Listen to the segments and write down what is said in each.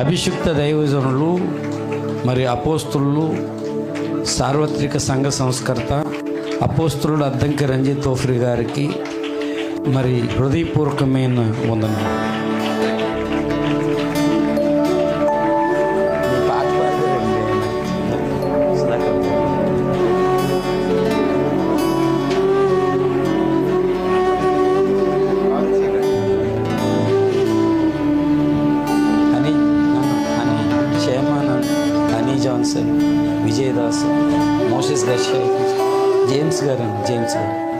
అభిషిక్త దైవజనులు మరి అపోస్తులు సార్వత్రిక సంఘ సంస్కర్త అపోస్తులు అద్దంకి రంజిత్ తోఫ్రి గారికి మరి హృదయపూర్వకమైన వందనాలు. చేశారు విజయదాస్ మోషస్ గషే జేమ్స్ గారు జేమ్స్ గారు.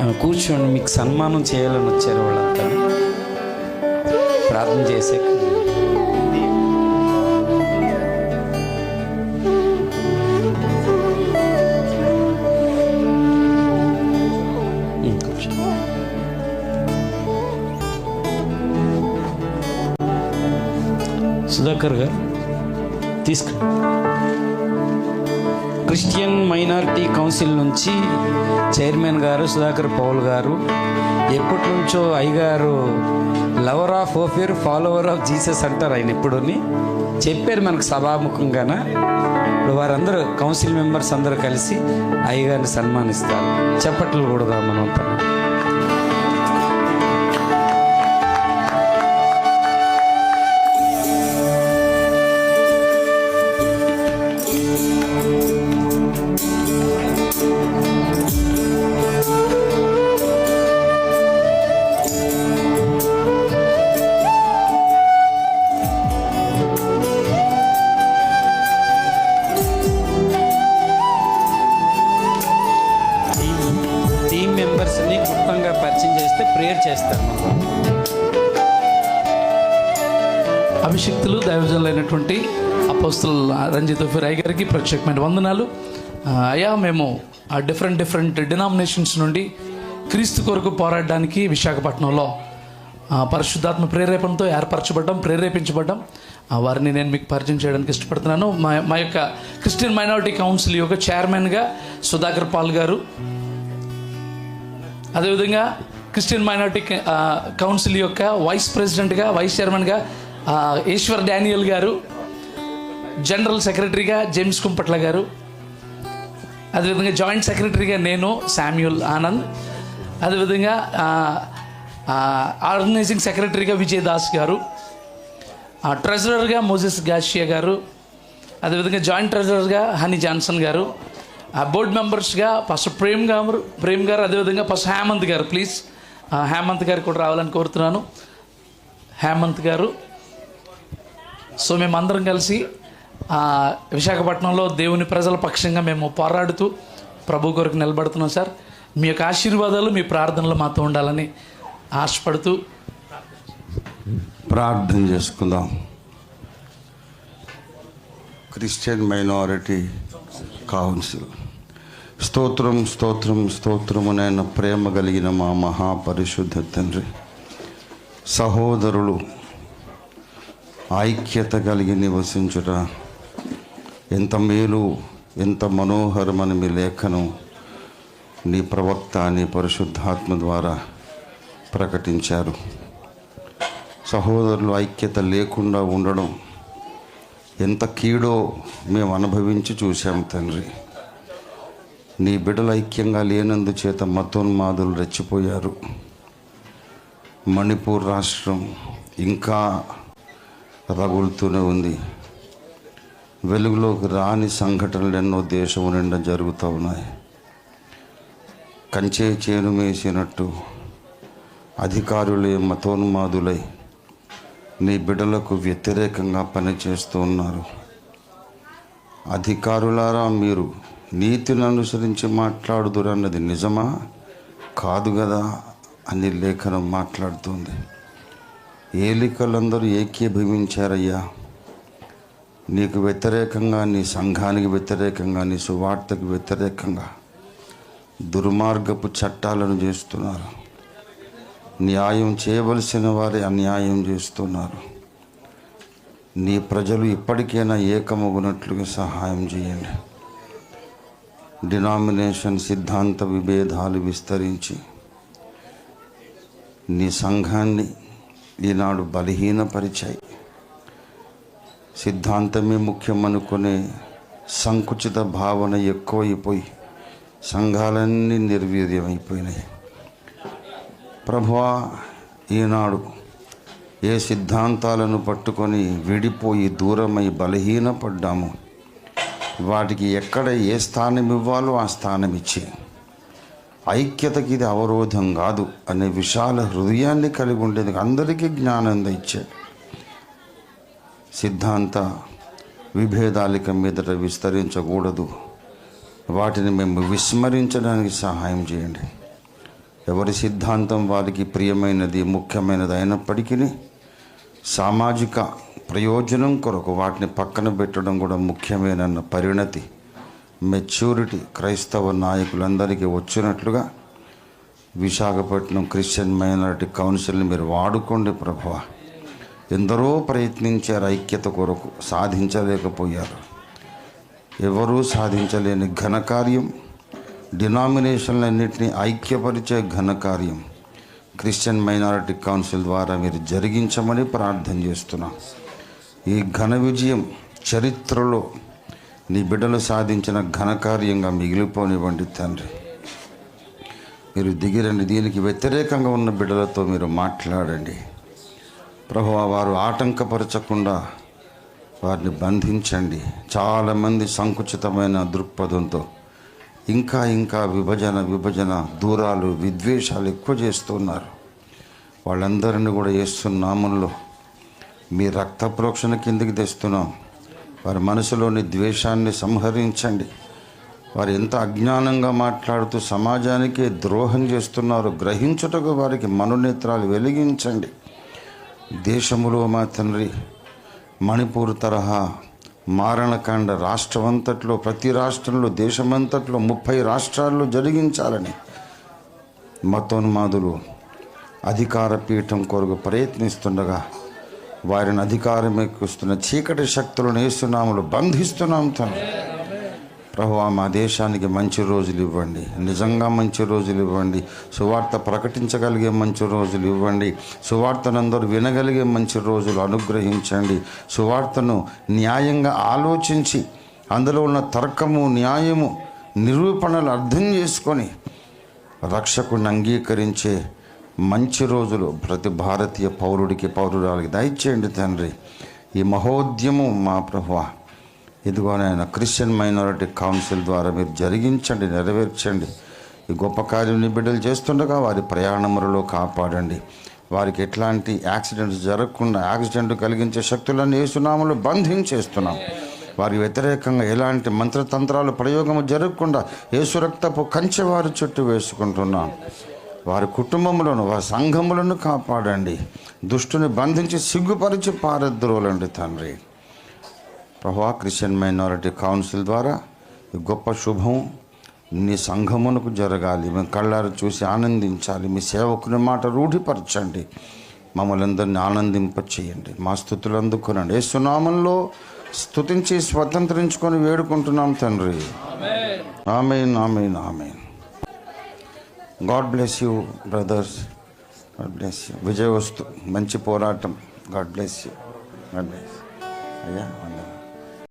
కూర్చొని కూర్చోండి మీకు సన్మానం చేయాలని వచ్చారు వాళ్ళంతా. ప్రార్థన చేసే సుధాకర్ గారు క్రిస్టియన్ మైనారిటీ కౌన్సిల్ నుంచి చైర్మన్ గారు సుధాకర్ పౌల్ గారు ఎప్పటి నుంచో అయ్యగారు లవర్ ఆఫ్ ఓఫియర్ ఫాలోవర్ ఆఫ్ జీసస్ అంటారు ఆయన ఎప్పుడుని. చెప్పారు మనకు సభాముఖంగాన. వారందరూ కౌన్సిల్ మెంబర్స్ అందరూ కలిసి అయ్యగారిని సన్మానిస్తారు. చెప్పట్లు కూడా మనం మెంబర్స్ని పరిచయం చేస్తే ప్రేయర్ చేస్తాను అభిషక్తులు దైవజనులైనటువంటి అపోస్తులు రంజిత్ ఫిరాయ్ గారికి ప్రత్యేకమైన వందనాలు. అయా మేము డిఫరెంట్ డిఫరెంట్ డినామినేషన్స్ నుండి క్రీస్తు కొరకు పోరాడడానికి విశాఖపట్నంలో పరిశుద్ధాత్మ ప్రేరేపణతో ఏర్పరచబడ్డం ప్రేరేపించబడ్డం. వారిని నేను మీకు పరిచయం చేయడానికి ఇష్టపడుతున్నాను. మా మా యొక్క క్రిస్టియన్ మైనారిటీ కౌన్సిల్ యొక్క చైర్మన్గా సుధాకర్ పాల్ గారు అదేవిధంగా క్రిస్టియన్ మైనార్టీ కౌన్సిల్ యొక్క వైస్ ప్రెసిడెంట్గా వైస్ చైర్మన్గా ఈశ్వర్ డానియల్ గారు జనరల్ సెక్రటరీగా జేమ్స్ కుంపట్ల గారు అదేవిధంగా జాయింట్ సెక్రటరీగా నేను శామ్యూల్ ఆనంద్ అదేవిధంగా ఆర్గనైజింగ్ సెక్రటరీగా విజయ్ దాస్ గారు ట్రెజరర్గా మోజెస్ గాషియా గారు అదేవిధంగా జాయింట్ ట్రెజరర్గా హనీ జాన్సన్ గారు ఆ బోర్డు మెంబర్స్గా ఫస్ట్ ప్రేమ్ గారు ప్రేమ్ గారు అదేవిధంగా ఫస్ట్ హేమంత్ గారు ప్లీజ్. హేమంత్ గారు కూడా రావాలని కోరుతున్నాను. హేమంత్ గారు. సో మేమందరం కలిసి విశాఖపట్నంలో దేవుని ప్రజల పక్షంగా మేము పోరాడుతూ ప్రభు కొరకు నిలబడుతున్నాం సార్. మీ యొక్క ఆశీర్వాదాలు మీ ప్రార్థనలు మాతో ఉండాలని ఆశపడుతూ ప్రార్థన చేసుకుందాం. Christian minority council. స్తోత్రం స్తోత్రం స్తోత్రమునైన ప్రేమ కలిగిన మా మహాపరిశుద్ధ తండ్రి. సహోదరులు ఐక్యత కలిగి నివసించుట ఎంత మేలు ఎంత మనోహరమని మీ లేఖనం నీ ప్రవక్త నీ పరిశుద్ధాత్మ ద్వారా ప్రకటించారు. సహోదరులు ఐక్యత లేకుండా ఉండడం ఎంత కీడో మేము అనుభవించి చూశాము తండ్రి. నీ బిడ్డలు ఐక్యంగా లేనందు చేత మతోన్మాదులు రెచ్చిపోయారు. మణిపూర్ రాష్ట్రం ఇంకా రగులుతూనే ఉంది. వెలుగులోకి రాని సంఘటనలు ఎన్నో దేశం నిండా జరుగుతూ ఉన్నాయి. కంచే చేను మేసినట్టు అధికారులే మతోన్మాదులై నీ బిడ్డలకు వ్యతిరేకంగా పనిచేస్తూ ఉన్నారు. అధికారులారా మీరు నీతిని అనుసరించి మాట్లాడుదురన్నది నిజమా? కాదు కదా అని లేఖనం మాట్లాడుతుంది. ఏలికలందరూ ఏకీభవించారయ్యా? నీకు వ్యతిరేకంగా నీ సంఘానికి వ్యతిరేకంగా నీ సువార్తకు వ్యతిరేకంగా దుర్మార్గపు చట్టాలను చేస్తున్నారు. న్యాయం చేయవలసిన వారి అన్యాయం చేస్తున్నారు. నీ ప్రజలు ఇప్పటికైనా ఏకమగునట్లుగా సహాయం చేయండి. డినామినేషన్ సిద్ధాంత విభేదాలు విస్తరించి నీ సంఘాన్ని ఈనాడు బలహీనపరిచాయి. సిద్ధాంతమే ముఖ్యమనుకునే సంకుచిత భావన ఎక్కువైపోయి సంఘాలన్నీ నిర్వీర్యమైపోయినాయి. ప్రభువా ఈనాడు ఏ సిద్ధాంతాలను పట్టుకొని విడిపోయి దూరమై బలహీనపడ్డాము? వాటికి ఎక్కడ ఏ స్థానం ఇవ్వాలో ఆ స్థానం ఇచ్చి ఐక్యతకి ఇది అవరోధం కాదు అనే విశాల హృదయాన్ని కలిగి ఉండేది అందరికీ జ్ఞానం ఇచ్చాడు సిద్ధాంత విభేదాలిక మీదట విస్తరించకూడదు. వాటిని మేము విస్మరించడానికి సహాయం చేయండి. ఎవరి సిద్ధాంతం వారికి ప్రియమైనది ముఖ్యమైనది అయినప్పటికీ సామాజిక ప్రయోజనం కొరకు వాటిని పక్కన పెట్టడం కూడా ముఖ్యమేనన్న పరిణతి మెచ్యూరిటీ క్రైస్తవ నాయకులందరికీ వచ్చినట్లుగా విశాఖపట్నం క్రిస్టియన్ మైనారిటీ కౌన్సిల్ని మీరు వాడుకోండి ప్రభువ ఎందరో ప్రయత్నించారు ఐక్యత కొరకు సాధించలేకపోయారు. ఎవరూ సాధించలేని ఘనకార్యం డినామినేషన్లన్నింటినీ ఐక్యపరిచే ఘనకార్యం క్రిస్టియన్ మైనారిటీ కౌన్సిల్ ద్వారా మీరు జరిగించమని ప్రార్థన చేస్తున్నాం. ఈ ఘన విజయం చరిత్రలో నీ బిడ్డలు సాధించిన ఘనకార్యంగా మిగిలిపోనివ్వండి తండ్రి. మీరు దిగిరండి దీనికి వ్యతిరేకంగా ఉన్న బిడ్డలతో మీరు మాట్లాడండి. ప్రభు వారు ఆటంకపరచకుండా వారిని బంధించండి. చాలామంది సంకుచితమైన దృక్పథంతో ఇంకా ఇంకా విభజన విభజన దూరాలు విద్వేషాలు ఎక్కువ చేస్తున్నారు. వాళ్ళందరినీ కూడా చేస్తున్నాములో మీ రక్త ప్రోక్షణ కిందికి తెస్తున్నాం. వారి మనసులోని ద్వేషాన్ని సంహరించండి. వారు ఎంత అజ్ఞానంగా మాట్లాడుతూ సమాజానికి ద్రోహం చేస్తున్నారో గ్రహించుటకు వారికి మనునేత్రాలు వెలిగించండి. దేశములో మా తండ్రి మణిపూర్ తరహా మారణకాండ రాష్ట్రమంతట్లో ప్రతి రాష్ట్రంలో దేశమంతట్లో ముప్పై రాష్ట్రాల్లో జరిగించాలని మతోన్మాదులు అధికార పీఠం కొరకు ప్రయత్నిస్తుండగా వారిని అధికారం ఎక్కుస్తున్న చీకటి శక్తులను వేస్తున్నాములు బంధిస్తున్నాం తను ప్రభు మా దేశానికి మంచి రోజులు ఇవ్వండి. నిజంగా మంచి రోజులు ఇవ్వండి. సువార్త ప్రకటించగలిగే మంచి రోజులు ఇవ్వండి. సువార్తను అందరూ వినగలిగే మంచి రోజులు అనుగ్రహించండి. సువార్తను న్యాయంగా ఆలోచించి అందులో ఉన్న తర్కము న్యాయము నిరూపణలు అర్థం చేసుకొని రక్షకుని అంగీకరించే మంచి రోజులు ప్రతి భారతీయ పౌరుడికి పౌరురాలకి. దయచేయండి తండ్రి ఈ మహోద్యమం మా ప్రభా ఇదిగో నాయన క్రిస్టియన్ మైనారిటీ కౌన్సిల్ ద్వారా మీరు జరిగించండి నెరవేర్చండి. ఈ గొప్ప కార్యం బిడ్డలు చేస్తుండగా వారి ప్రయాణములలో కాపాడండి. వారికి ఎట్లాంటి యాక్సిడెంట్స్ జరగకుండా యాక్సిడెంట్ కలిగించే శక్తులన్నీ ఏసునామలు బంధించేస్తున్నాం. వారికి వ్యతిరేకంగా ఎలాంటి మంత్రతంత్రాలు ప్రయోగము జరగకుండా ఏసు రక్తపు కంచె వారి చుట్టూ వేసుకుంటున్నాం. వారి కుటుంబములను వారి సంఘములను కాపాడండి. దుష్టుని బంధించి సిగ్గుపరిచి పారద్రోలండి తండ్రి. ప్రభా క్రిస్టియన్ మైనారిటీ కౌన్సిల్ ద్వారా ఈ గొప్ప శుభం నీ సంఘమునకు జరగాలి. మేము కళ్ళారు చూసి ఆనందించాలి. మీ సేవకుని మాట రూఢిపరచండి. మమ్మల్ని అందరినీ ఆనందింప చేయండి మా స్థుతులు అందుకునండి. ఏ సునామంలో స్తుతించి స్వతంత్రించుకొని వేడుకుంటున్నాం తండ్రి. Amen amen amen. God bless you brothers. God bless you. విజయవస్తు మంచి పోరాటం. God bless you. God bless అయ్యా